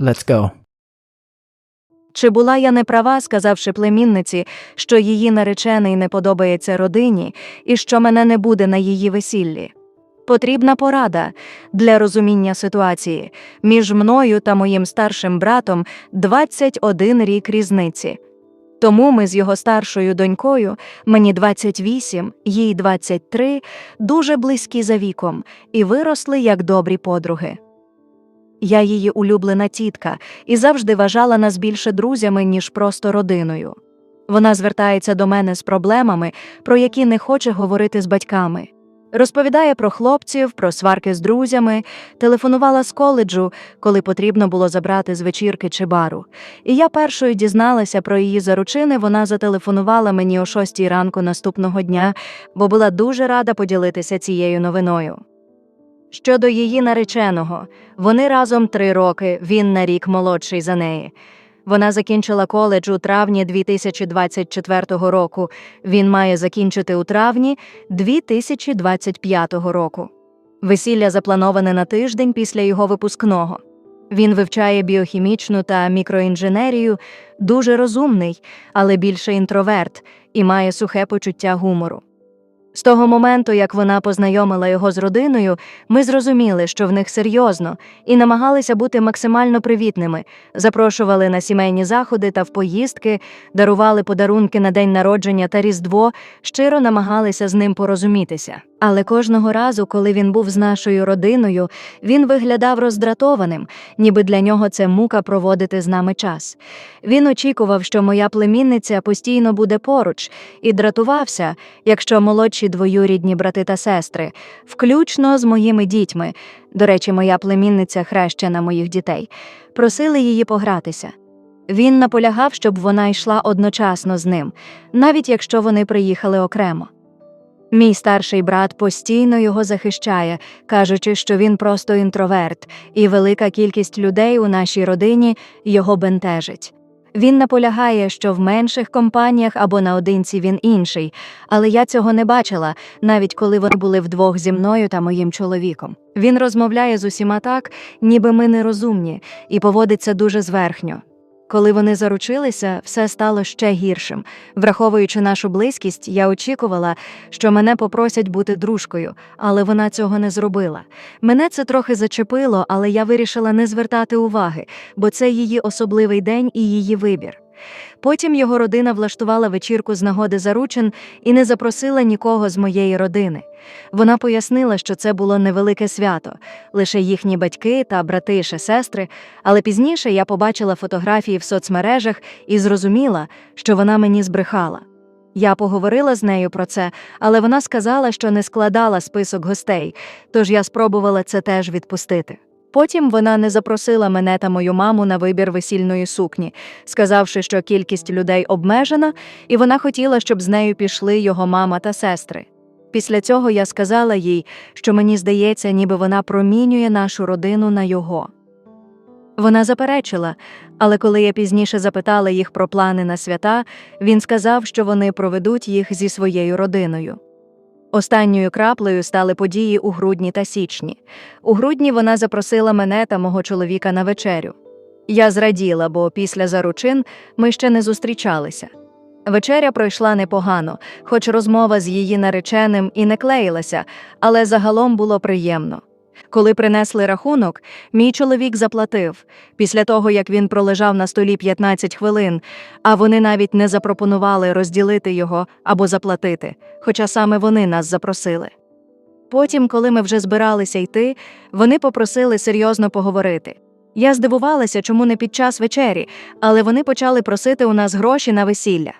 Let's go. Чи була я не права, сказавши племінниці, що її наречений не подобається родині і що мене не буде на її весіллі? Потрібна порада для розуміння ситуації. Між мною та моїм старшим братом 21 рік різниці. Тому ми з його старшою донькою, мені 28, їй 23, дуже близькі за віком, і виросли як добрі подруги. Я її улюблена тітка і завжди вважала нас більше друзями, ніж просто родиною. Вона звертається до мене з проблемами, про які не хоче говорити з батьками. Розповідає про хлопців, про сварки з друзями, телефонувала з коледжу, коли потрібно було забрати з вечірки чи бару. І я першою дізналася про її заручини, вона зателефонувала мені о шостій ранку наступного дня, бо була дуже рада поділитися цією новиною. Щодо її нареченого, вони разом три роки, він на рік молодший за неї. Вона закінчила коледж у травні 2024 року. Він має закінчити у травні 2025 року. Весілля заплановане на тиждень після його випускного. Він вивчає біохімічну та мікроінженерію, дуже розумний, але більше інтроверт і має сухе почуття гумору. З того моменту, як вона познайомила його з родиною, ми зрозуміли, що в них серйозно, і намагалися бути максимально привітними, запрошували на сімейні заходи та в поїздки, дарували подарунки на день народження та Різдво, щиро намагалися з ним порозумітися. Але кожного разу, коли він був з нашою родиною, він виглядав роздратованим, ніби для нього це мука проводити з нами час. Він очікував, що моя племінниця постійно буде поруч, і дратувався, якщо молодші двоюрідні брати та сестри, включно з моїми дітьми. До речі, моя племінниця хрещена моїх дітей, просили її погратися. Він наполягав, щоб вона йшла одночасно з ним, навіть якщо вони приїхали окремо. Мій старший брат постійно його захищає, кажучи, що він просто інтроверт, і велика кількість людей у нашій родині його бентежить. Він наполягає, що в менших компаніях або наодинці він інший, але я цього не бачила, навіть коли вони були вдвох зі мною та моїм чоловіком. Він розмовляє з усіма так, ніби ми нерозумні, і поводиться дуже зверхньо. Коли вони заручилися, все стало ще гіршим. Враховуючи нашу близькість, я очікувала, що мене попросять бути дружкою, але вона цього не зробила. Мене це трохи зачепило, але я вирішила не звертати уваги, бо це її особливий день і її вибір. Потім його родина влаштувала вечірку з нагоди заручин і не запросила нікого з моєї родини. Вона пояснила, що це було невелике свято, лише їхні батьки та брати чи сестри, але пізніше я побачила фотографії в соцмережах і зрозуміла, що вона мені збрехала. Я поговорила з нею про це, але вона сказала, що не складала список гостей, тож я спробувала це теж відпустити. Потім вона не запросила мене та мою маму на вибір весільної сукні, сказавши, що кількість людей обмежена, і вона хотіла, щоб з нею пішли його мама та сестри. Після цього я сказала їй, що мені здається, ніби вона промінює нашу родину на його. Вона заперечила, але коли я пізніше запитала їх про плани на свята, він сказав, що вони проведуть їх зі своєю родиною. Останньою краплею стали події у грудні та січні. У грудні вона запросила мене та мого чоловіка на вечерю. Я зраділа, бо після заручин ми ще не зустрічалися. Вечеря пройшла непогано, хоч розмова з її нареченим і не клеїлася, але загалом було приємно. Коли принесли рахунок, мій чоловік заплатив після того, як він пролежав на столі 15 хвилин, а вони навіть не запропонували розділити його або заплатити, хоча саме вони нас запросили. Потім, коли ми вже збиралися йти, вони попросили серйозно поговорити. Я здивувалася, чому не під час вечері, але вони почали просити у нас гроші на весілля.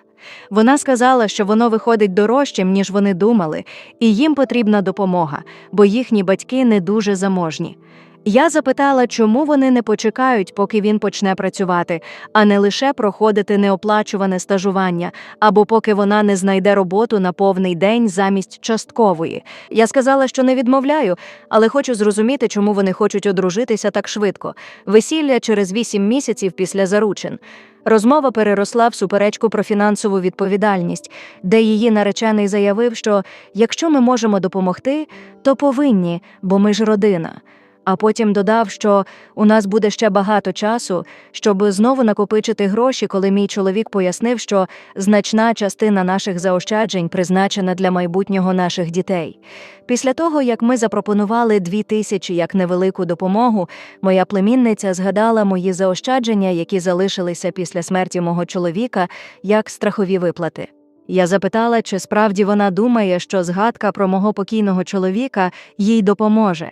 Вона сказала, що воно виходить дорожчим, ніж вони думали, і їм потрібна допомога, бо їхні батьки не дуже заможні. Я запитала, чому вони не почекають, поки він почне працювати, а не лише проходити неоплачуване стажування, або поки вона не знайде роботу на повний день замість часткової. Я сказала, що не відмовляю, але хочу зрозуміти, чому вони хочуть одружитися так швидко. Весілля через вісім місяців після заручин. Розмова переросла в суперечку про фінансову відповідальність, де її наречений заявив, що якщо ми можемо допомогти, то повинні, бо ми ж родина. А потім додав, що у нас буде ще багато часу, щоб знову накопичити гроші, коли мій чоловік пояснив, що значна частина наших заощаджень призначена для майбутнього наших дітей. Після того, як ми запропонували дві тисячі як невелику допомогу, моя племінниця згадала мої заощадження, які залишилися після смерті мого чоловіка, як страхові виплати. Я запитала, чи справді вона думає, що згадка про мого покійного чоловіка їй допоможе.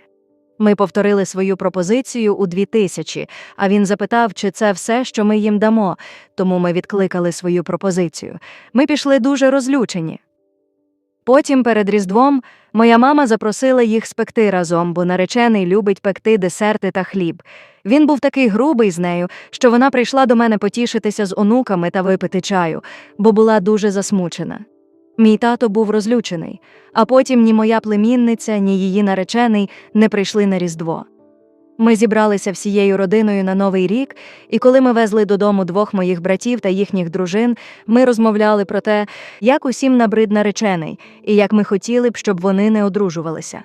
Ми повторили свою пропозицію у дві тисячі, а він запитав, чи це все, що ми їм дамо, тому ми відкликали свою пропозицію. Ми пішли дуже розлючені. Потім перед Різдвом моя мама запросила їх спекти разом, бо наречений любить пекти десерти та хліб. Він був такий грубий з нею, що вона прийшла до мене потішитися з онуками та випити чаю, бо була дуже засмучена. Мій тато був розлючений, а потім ні моя племінниця, ні її наречений не прийшли на Різдво. Ми зібралися всією родиною на Новий рік, і коли ми везли додому двох моїх братів та їхніх дружин, ми розмовляли про те, як усім набрид наречений, і як ми хотіли б, щоб вони не одружувалися.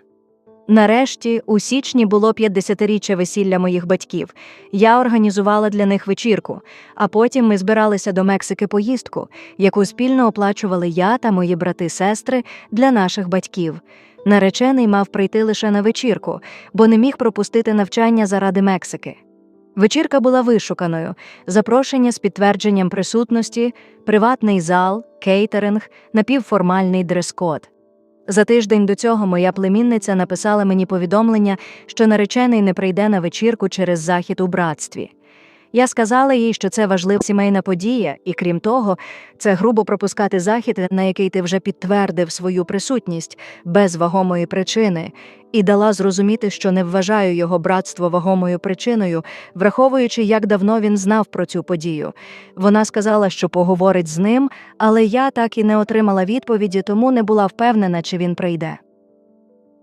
Нарешті, у січні було 50-річчя весілля моїх батьків. Я організувала для них вечірку, а потім ми збиралися до Мексики поїздку, яку спільно оплачували я та мої брати-сестри для наших батьків. Наречений мав прийти лише на вечірку, бо не міг пропустити навчання заради Мексики. Вечірка була вишуканою, запрошення з підтвердженням присутності, приватний зал, кейтеринг, напівформальний дрес-код. За тиждень до цього моя племінниця написала мені повідомлення, що наречений не прийде на вечірку через захід у братстві. Я сказала їй, що це важлива сімейна подія, і крім того, це грубо пропускати захід, на який ти вже підтвердив свою присутність без вагомої причини, і дала зрозуміти, що не вважаю його братство вагомою причиною, враховуючи, як давно він знав про цю подію. Вона сказала, що поговорить з ним, але я так і не отримала відповіді, тому не була впевнена, чи він прийде.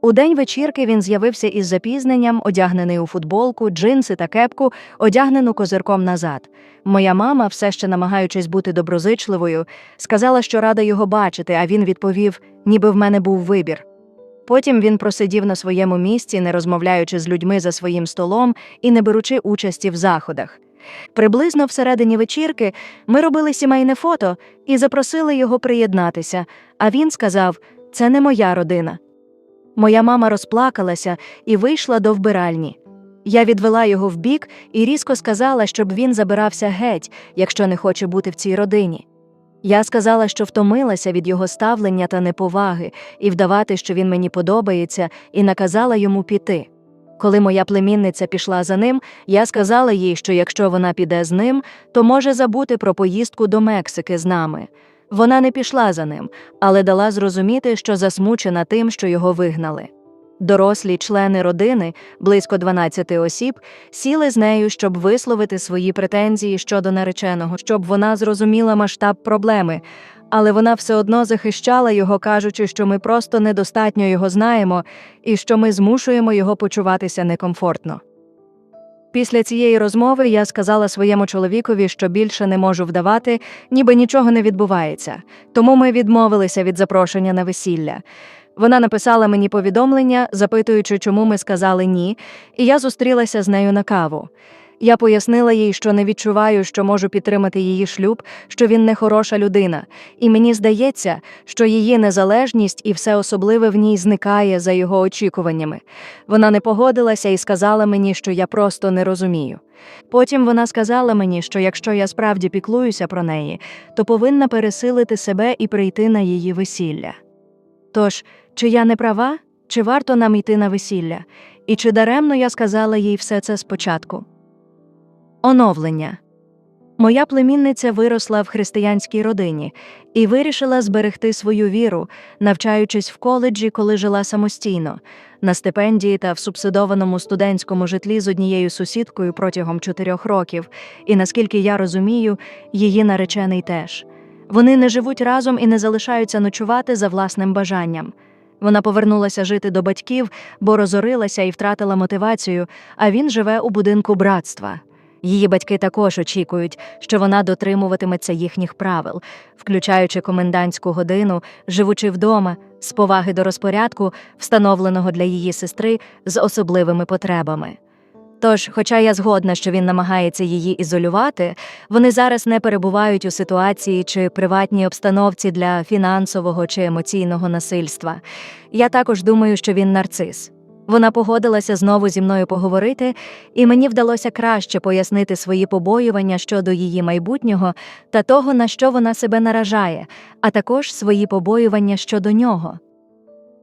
У день вечірки він з'явився із запізненням, одягнений у футболку, джинси та кепку, одягнену козирком назад. Моя мама, все ще намагаючись бути доброзичливою, сказала, що рада його бачити, а він відповів, ніби в мене був вибір. Потім він просидів на своєму місці, не розмовляючи з людьми за своїм столом і не беручи участі в заходах. Приблизно всередині вечірки ми робили сімейне фото і запросили його приєднатися, а він сказав: це не моя родина. Моя мама розплакалася і вийшла до вбиральні. Я відвела його вбік і різко сказала, щоб він забирався геть, якщо не хоче бути в цій родині. Я сказала, що втомилася від його ставлення та неповаги, і вдавати, що він мені подобається, і наказала йому піти. Коли моя племінниця пішла за ним, я сказала їй, що якщо вона піде з ним, то може забути про поїздку до Мексики з нами. Вона не пішла за ним, але дала зрозуміти, що засмучена тим, що його вигнали. Дорослі члени родини, близько 12 осіб, сіли з нею, щоб висловити свої претензії щодо нареченого, щоб вона зрозуміла масштаб проблеми, але вона все одно захищала його, кажучи, що ми просто недостатньо його знаємо і що ми змушуємо його почуватися некомфортно. Після цієї розмови я сказала своєму чоловікові, що більше не можу вдавати, ніби нічого не відбувається, тому ми відмовилися від запрошення на весілля. Вона написала мені повідомлення, запитуючи, чому ми сказали ні, і я зустрілася з нею на каву. Я пояснила їй, що не відчуваю, що можу підтримати її шлюб, що він не хороша людина, і мені здається, що її незалежність і все особливе в ній зникає за його очікуваннями. Вона не погодилася і сказала мені, що я просто не розумію. Потім вона сказала мені, що якщо я справді піклуюся про неї, то повинна пересилити себе і прийти на її весілля. Тож, чи я не права, чи варто нам йти на весілля, і чи даремно я сказала їй все це спочатку? Оновлення. Моя племінниця виросла в християнській родині і вирішила зберегти свою віру, навчаючись в коледжі, коли жила самостійно, на стипендії та в субсидованому студентському житлі з однією сусідкою протягом чотирьох років, і наскільки я розумію, її наречений теж. Вони не живуть разом і не залишаються ночувати за власним бажанням. Вона повернулася жити до батьків, бо розорилася і втратила мотивацію, а він живе у будинку братства. Її батьки також очікують, що вона дотримуватиметься їхніх правил, включаючи комендантську годину, живучи вдома, з поваги до розпорядку, встановленого для її сестри з особливими потребами. Тож, хоча я згодна, що він намагається її ізолювати, вони зараз не перебувають у ситуації чи приватній обстановці для фінансового чи емоційного насильства. Я також думаю, що він нарцис. Вона погодилася знову зі мною поговорити, і мені вдалося краще пояснити свої побоювання щодо її майбутнього та того, на що вона себе наражає, а також свої побоювання щодо нього.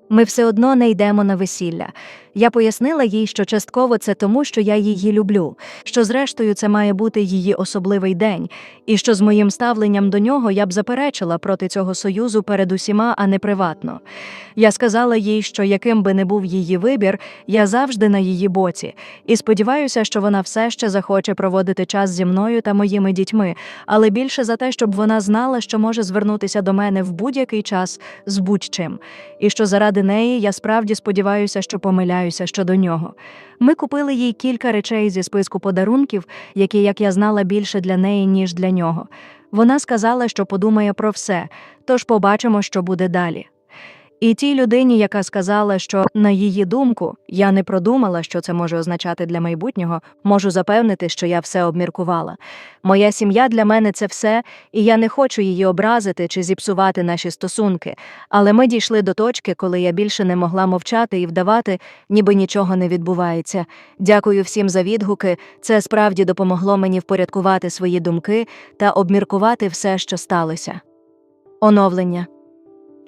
Ми все одно не йдемо на весілля. Я пояснила їй, що частково це тому, що я її люблю, що зрештою це має бути її особливий день, і що з моїм ставленням до нього я б заперечила проти цього союзу перед усіма, а не приватно. Я сказала їй, що яким би не був її вибір, я завжди на її боці, і сподіваюся, що вона все ще захоче проводити час зі мною та моїми дітьми, але більше за те, щоб вона знала, що може звернутися до мене в будь-який час з будь-чим, і що заради неї я справді сподіваюся, що помиляюся щодо нього. Ми купили їй кілька речей зі списку подарунків, які, як я знала, більше для неї, ніж для нього. Вона сказала, що подумає про все, тож побачимо, що буде далі. І тій людині, яка сказала, що, на її думку, я не продумала, що це може означати для майбутнього, можу запевнити, що я все обміркувала. Моя сім'я для мене це все, і я не хочу її образити чи зіпсувати наші стосунки. Але ми дійшли до точки, коли я більше не могла мовчати і вдавати, ніби нічого не відбувається. Дякую всім за відгуки. Це справді допомогло мені впорядкувати свої думки та обміркувати все, що сталося. Оновлення.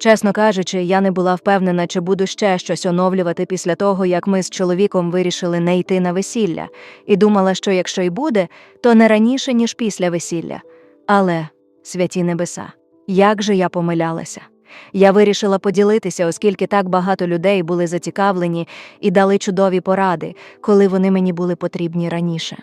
Чесно кажучи, я не була впевнена, чи буду ще щось оновлювати після того, як ми з чоловіком вирішили не йти на весілля, і думала, що якщо й буде, то не раніше, ніж після весілля. Але, святі небеса, як же я помилялася. Я вирішила поділитися, оскільки так багато людей були зацікавлені і дали чудові поради, коли вони мені були потрібні раніше.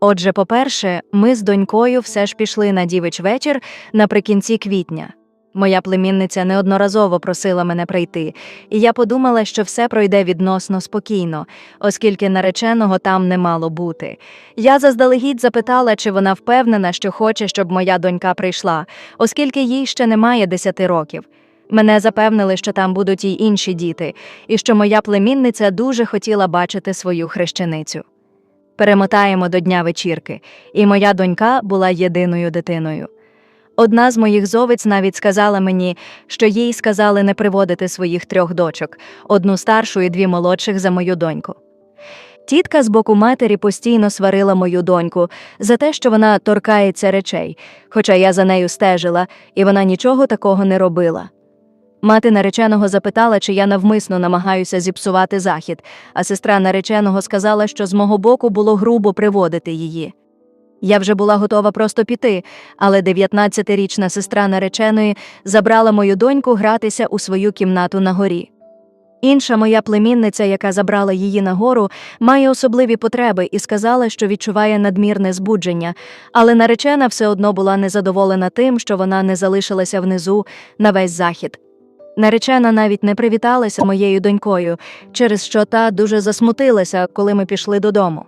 Отже, по-перше, ми з донькою все ж пішли на дівич вечір наприкінці квітня. Моя племінниця неодноразово просила мене прийти, і я подумала, що все пройде відносно спокійно, оскільки нареченого там не мало бути. Я заздалегідь запитала, чи вона впевнена, що хоче, щоб моя донька прийшла, оскільки їй ще немає десяти років. Мене запевнили, що там будуть й інші діти, і що моя племінниця дуже хотіла бачити свою хрещеницю. Перемотаємо до дня вечірки, і моя донька була єдиною дитиною. Одна з моїх зовиць навіть сказала мені, що їй сказали не приводити своїх трьох дочок, одну старшу і дві молодших за мою доньку. Тітка з боку матері постійно сварила мою доньку за те, що вона торкається речей, хоча я за нею стежила, і вона нічого такого не робила. Мати нареченого запитала, чи я навмисно намагаюся зіпсувати захід, а сестра нареченого сказала, що з мого боку було грубо приводити її. Я вже була готова просто піти, але 19-річна сестра нареченої забрала мою доньку гратися у свою кімнату на горі. Інша моя племінниця, яка забрала її нагору, має особливі потреби і сказала, що відчуває надмірне збудження, але наречена все одно була незадоволена тим, що вона не залишилася внизу на весь захід. Наречена навіть не привіталася моєю донькою, через що та дуже засмутилася, коли ми пішли додому.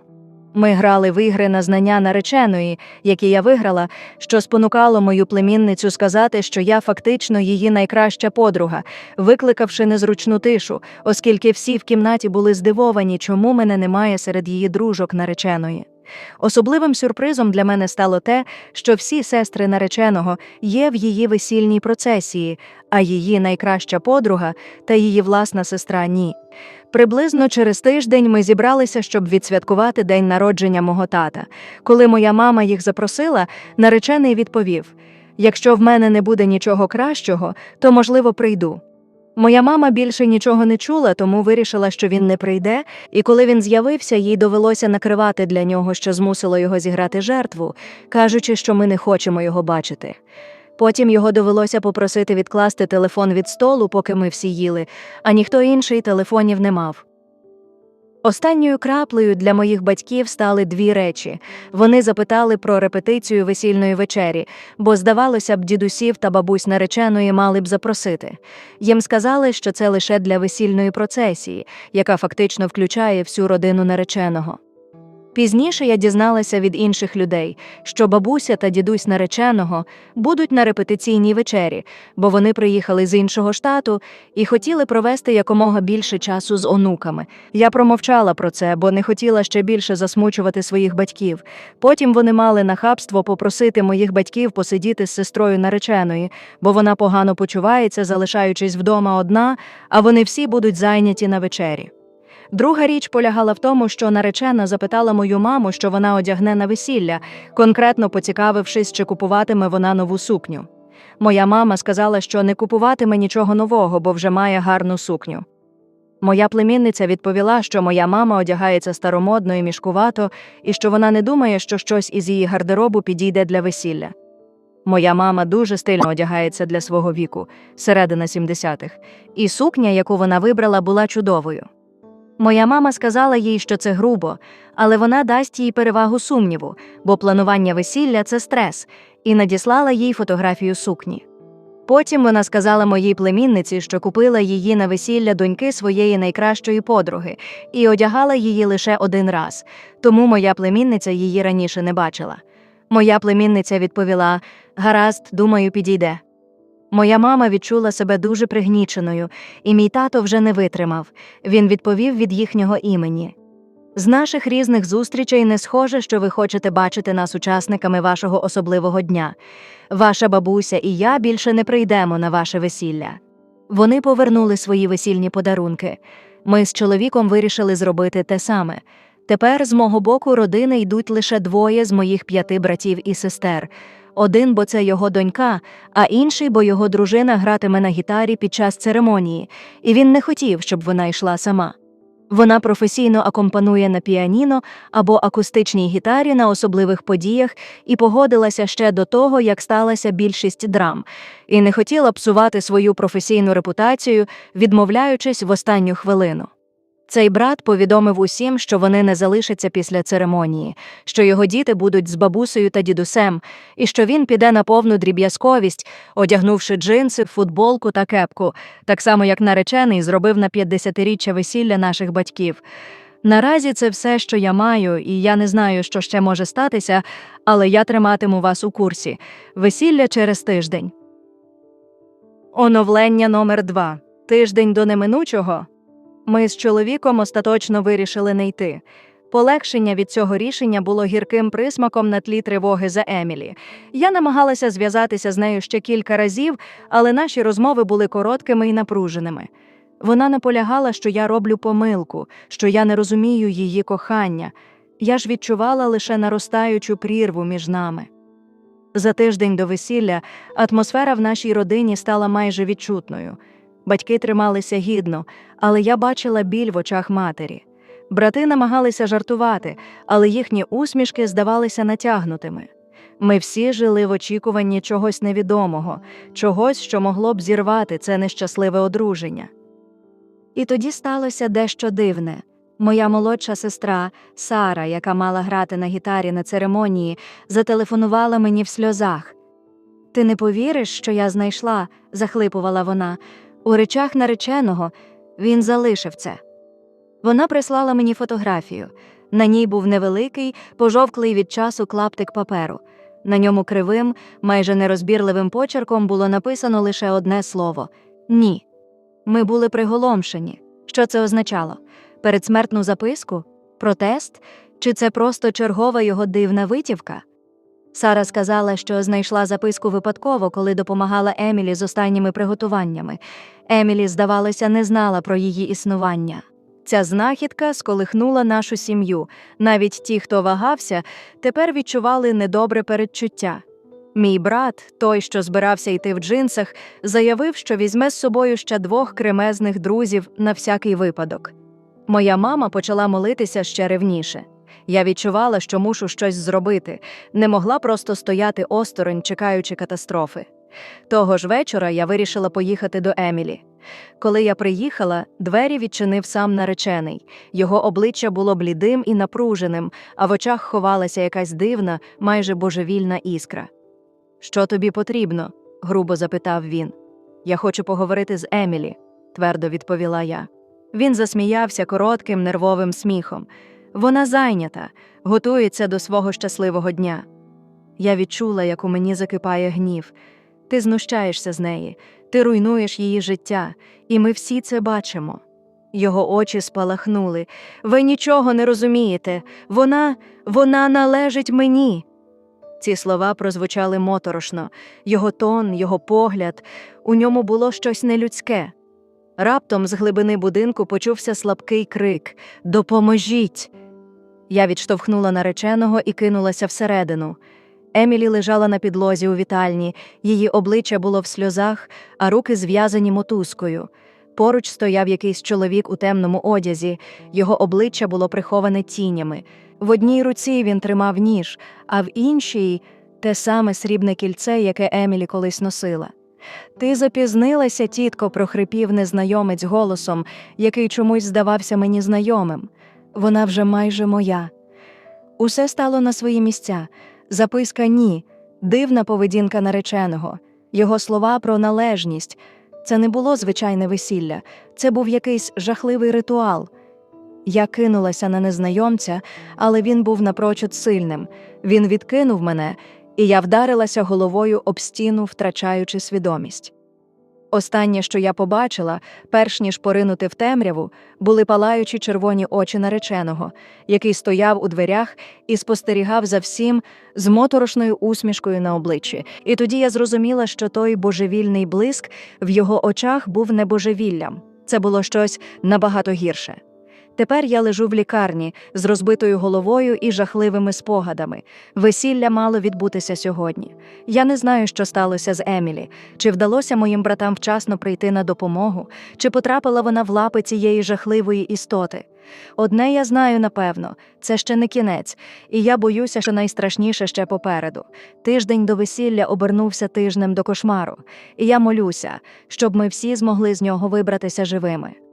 Ми грали в ігри на знання нареченої, які я виграла, що спонукало мою племінницю сказати, що я фактично її найкраща подруга, викликавши незручну тишу, оскільки всі в кімнаті були здивовані, чому мене немає серед її дружок нареченої. Особливим сюрпризом для мене стало те, що всі сестри нареченого є в її весільній процесії, а її найкраща подруга та її власна сестра ні. Приблизно через тиждень ми зібралися, щоб відсвяткувати день народження мого тата. Коли моя мама їх запросила, наречений відповів: якщо в мене не буде нічого кращого, то можливо прийду. Моя мама більше нічого не чула, тому вирішила, що він не прийде, і коли він з'явився, їй довелося накривати для нього, що змусило його зіграти жертву, кажучи, що ми не хочемо його бачити. Потім його довелося попросити відкласти телефон від столу, поки ми всі їли, а ніхто інший телефонів не мав. Останньою краплею для моїх батьків стали дві речі. Вони запитали про репетицію весільної вечері, бо, здавалося б, дідусів та бабусь нареченої мали б запросити. Їм сказали, що це лише для весільної процесії, яка фактично включає всю родину нареченого. Пізніше я дізналася від інших людей, що бабуся та дідусь нареченого будуть на репетиційній вечері, бо вони приїхали з іншого штату і хотіли провести якомога більше часу з онуками. Я промовчала про це, бо не хотіла ще більше засмучувати своїх батьків. Потім вони мали нахабство попросити моїх батьків посидіти з сестрою нареченої, бо вона погано почувається, залишаючись вдома одна, а вони всі будуть зайняті на вечері. Друга річ полягала в тому, що наречена запитала мою маму, що вона одягне на весілля, конкретно поцікавившись, чи купуватиме вона нову сукню. Моя мама сказала, що не купуватиме нічого нового, бо вже має гарну сукню. Моя племінниця відповіла, що моя мама одягається старомодно і мішкувато, і що вона не думає, що щось із її гардеробу підійде для весілля. Моя мама дуже стильно одягається для свого віку, середина 70-х, і сукня, яку вона вибрала, була чудовою. Моя мама сказала їй, що це грубо, але вона дасть їй перевагу сумніву, бо планування весілля це стрес, і надіслала їй фотографію сукні. Потім вона сказала моїй племінниці, що купила її на весілля доньки своєї найкращої подруги і одягала її лише один раз, тому моя племінниця її раніше не бачила. Моя племінниця відповіла: Гаразд, думаю, підійде. Моя мама відчула себе дуже пригніченою, і мій тато вже не витримав. Він відповів від їхнього імені. З наших різних зустрічей не схоже, що ви хочете бачити нас учасниками вашого особливого дня. Ваша бабуся і я більше не прийдемо на ваше весілля. Вони повернули свої весільні подарунки. Ми з чоловіком вирішили зробити те саме. Тепер з мого боку родини йдуть лише двоє з моїх п'яти братів і сестер. Один, бо це його донька, а інший, бо його дружина гратиме на гітарі під час церемонії, і він не хотів, щоб вона йшла сама. Вона професійно акомпанує на піаніно або акустичній гітарі на особливих подіях і погодилася ще до того, як сталася більшість драм, і не хотіла псувати свою професійну репутацію, відмовляючись в останню хвилину. Цей брат повідомив усім, що вони не залишаться після церемонії, що його діти будуть з бабусею та дідусем, і що він піде на повну дріб'язковість, одягнувши джинси, футболку та кепку, так само як наречений зробив на 50-річчя весілля наших батьків. Наразі це все, що я маю, і я не знаю, що ще може статися, але я триматиму вас у курсі. Весілля через тиждень. Оновлення номер 2 Тиждень до неминучого. Ми з чоловіком остаточно вирішили не йти. Полегшення від цього рішення було гірким присмаком на тлі тривоги за Емілі. Я намагалася зв'язатися з нею ще кілька разів, але наші розмови були короткими і напруженими. Вона наполягала, що я роблю помилку, що я не розумію її кохання. Я ж відчувала лише наростаючу прірву між нами. За тиждень до весілля атмосфера в нашій родині стала майже відчутною. Батьки трималися гідно, але я бачила біль в очах матері. Брати намагалися жартувати, але їхні усмішки здавалися натягнутими. Ми всі жили в очікуванні чогось невідомого, чогось, що могло б зірвати це нещасливе одруження. І тоді сталося дещо дивне. Моя молодша сестра Сара, яка мала грати на гітарі на церемонії, зателефонувала мені в сльозах. Ти не повіриш, що я знайшла, захлипувала вона. У речах нареченого він залишив це. Вона прислала мені фотографію. На ній був невеликий, пожовклий від часу клаптик паперу. На ньому кривим, майже нерозбірливим почерком було написано лише одне слово ні. Ми були приголомшені. Що це означало? Передсмертну записку? Протест? Чи це просто чергова його дивна витівка? Сара сказала, що знайшла записку випадково, коли допомагала Емілі з останніми приготуваннями. Емілі, здавалося, не знала про її існування. Ця знахідка сколихнула нашу сім'ю. Навіть ті, хто вагався, тепер відчували недобре передчуття. Мій брат, той, що збирався йти в джинсах, заявив, що візьме з собою ще двох кремезних друзів на всякий випадок. Моя мама почала молитися ще ревніше. Я відчувала, що мушу щось зробити, не могла просто стояти осторонь, чекаючи катастрофи. Того ж вечора я вирішила поїхати до Емілі. Коли я приїхала, двері відчинив сам наречений. Його обличчя було блідим і напруженим, а в очах ховалася якась дивна, майже божевільна іскра. Що тобі потрібно? грубо запитав він. Я хочу поговорити з Емілі, твердо відповіла я. Він засміявся коротким нервовим сміхом. Вона зайнята, готується до свого щасливого дня. Я відчула, як у мені закипає гнів. Ти знущаєшся з неї, ти руйнуєш її життя, і ми всі це бачимо. Його очі спалахнули. Ви нічого не розумієте. Вона, вона належить мені. Ці слова прозвучали моторошно, його тон, його погляд, у ньому було щось нелюдське. Раптом з глибини будинку почувся слабкий крик Допоможіть. Я відштовхнула нареченого і кинулася всередину. Емілі лежала на підлозі у вітальні, її обличчя було в сльозах, а руки зв'язані мотузкою. Поруч стояв якийсь чоловік у темному одязі, його обличчя було приховане тінями. В одній руці він тримав ніж, а в іншій те саме срібне кільце, яке Емілі колись носила. Ти запізнилася, тітко, прохрипів незнайомець голосом, який чомусь здавався мені знайомим. Вона вже майже моя. Усе стало на свої місця. Записка ні, дивна поведінка нареченого, його слова про належність. Це не було звичайне весілля, це був якийсь жахливий ритуал. Я кинулася на незнайомця, але він був напрочуд сильним. Він відкинув мене, і я вдарилася головою об стіну, втрачаючи свідомість. Останнє, що я побачила, перш ніж поринути в темряву, були палаючі червоні очі нареченого, який стояв у дверях і спостерігав за всім з моторошною усмішкою на обличчі. І тоді я зрозуміла, що той божевільний блиск в його очах був не божевіллям. Це було щось набагато гірше. Тепер я лежу в лікарні з розбитою головою і жахливими спогадами. Весілля мало відбутися сьогодні. Я не знаю, що сталося з Емілі, чи вдалося моїм братам вчасно прийти на допомогу, чи потрапила вона в лапи цієї жахливої істоти. Одне я знаю напевно, це ще не кінець, і я боюся, що найстрашніше ще попереду. Тиждень до весілля обернувся тижнем до кошмару, і я молюся, щоб ми всі змогли з нього вибратися живими.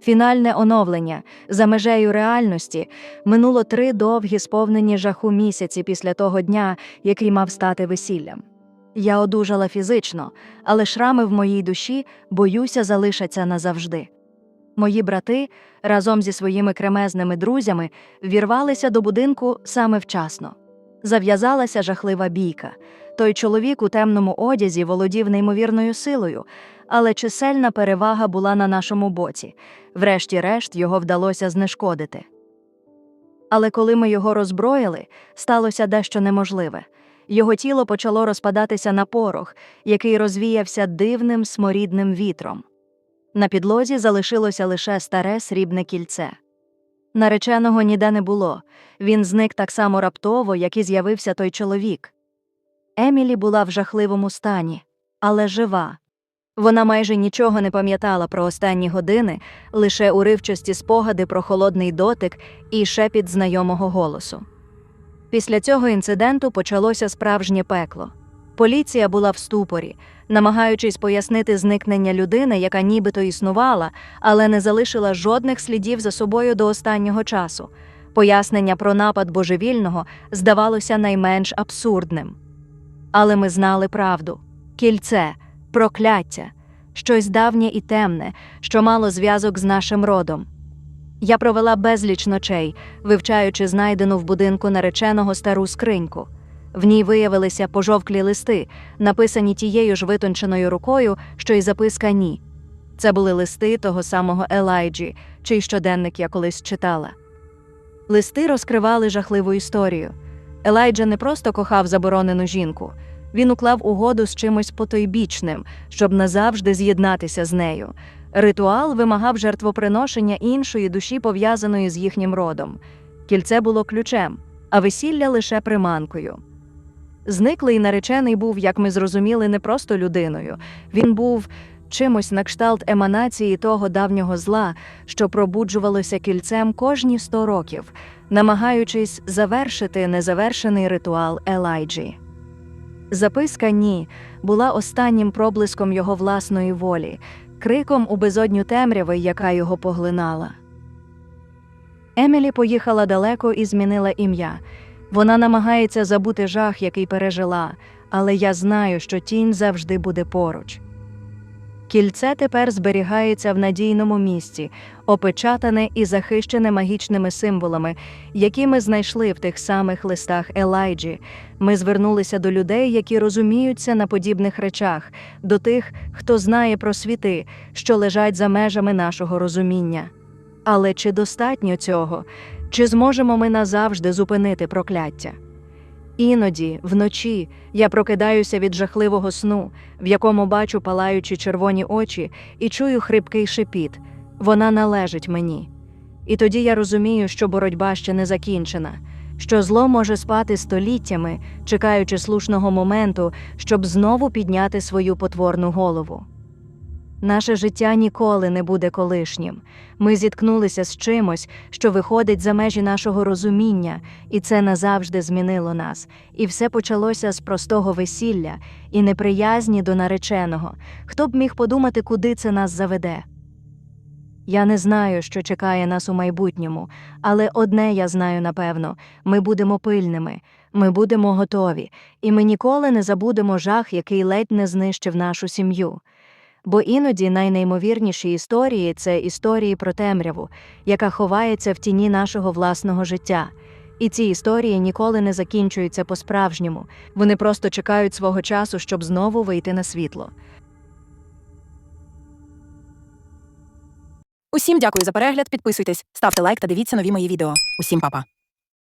Фінальне оновлення за межею реальності минуло три довгі сповнені жаху місяці після того дня, який мав стати весіллям. Я одужала фізично, але шрами в моїй душі, боюся, залишаться назавжди. Мої брати разом зі своїми кремезними друзями вірвалися до будинку саме вчасно. Зав'язалася жахлива бійка. Той чоловік у темному одязі володів неймовірною силою, але чисельна перевага була на нашому боці. Врешті-решт його вдалося знешкодити. Але коли ми його роззброїли, сталося дещо неможливе. Його тіло почало розпадатися на порох, який розвіявся дивним сморідним вітром. На підлозі залишилося лише старе срібне кільце. Нареченого ніде не було, він зник так само раптово, як і з'явився той чоловік. Емілі була в жахливому стані, але жива. Вона майже нічого не пам'ятала про останні години, лише уривчасті спогади про холодний дотик і шепіт знайомого голосу. Після цього інциденту почалося справжнє пекло. Поліція була в ступорі, намагаючись пояснити зникнення людини, яка нібито існувала, але не залишила жодних слідів за собою до останнього часу. Пояснення про напад божевільного здавалося найменш абсурдним. Але ми знали правду кільце, прокляття, щось давнє і темне, що мало зв'язок з нашим родом. Я провела безліч ночей, вивчаючи знайдену в будинку нареченого стару скриньку. В ній виявилися пожовклі листи, написані тією ж витонченою рукою, що й записка ні. Це були листи того самого Елайджі, чий щоденник я колись читала. Листи розкривали жахливу історію. Елайджа не просто кохав заборонену жінку, він уклав угоду з чимось потойбічним, щоб назавжди з'єднатися з нею. Ритуал вимагав жертвоприношення іншої душі, пов'язаної з їхнім родом. Кільце було ключем, а весілля лише приманкою. Зниклий наречений був, як ми зрозуміли, не просто людиною. Він був чимось на кшталт еманації того давнього зла, що пробуджувалося кільцем кожні сто років, намагаючись завершити незавершений ритуал Елайджі. Записка ні була останнім проблиском його власної волі, криком у безодню темряви, яка його поглинала. Емілі поїхала далеко і змінила ім'я. Вона намагається забути жах, який пережила, але я знаю, що тінь завжди буде поруч. Кільце тепер зберігається в надійному місці, опечатане і захищене магічними символами, які ми знайшли в тих самих листах Елайджі. Ми звернулися до людей, які розуміються на подібних речах, до тих, хто знає про світи, що лежать за межами нашого розуміння. Але чи достатньо цього? Чи зможемо ми назавжди зупинити прокляття? Іноді, вночі, я прокидаюся від жахливого сну, в якому бачу палаючі червоні очі і чую хрипкий шепіт вона належить мені. І тоді я розумію, що боротьба ще не закінчена, що зло може спати століттями, чекаючи слушного моменту, щоб знову підняти свою потворну голову. Наше життя ніколи не буде колишнім. Ми зіткнулися з чимось, що виходить за межі нашого розуміння, і це назавжди змінило нас. І все почалося з простого весілля і неприязні до нареченого. Хто б міг подумати, куди це нас заведе? Я не знаю, що чекає нас у майбутньому, але одне я знаю напевно: ми будемо пильними, ми будемо готові, і ми ніколи не забудемо жах, який ледь не знищив нашу сім'ю. Бо іноді найнеймовірніші історії це історії про темряву, яка ховається в тіні нашого власного життя. І ці історії ніколи не закінчуються по-справжньому, вони просто чекають свого часу, щоб знову вийти на світло. Усім дякую за перегляд. Підписуйтесь, ставте лайк та дивіться нові мої відео. Усім па-па.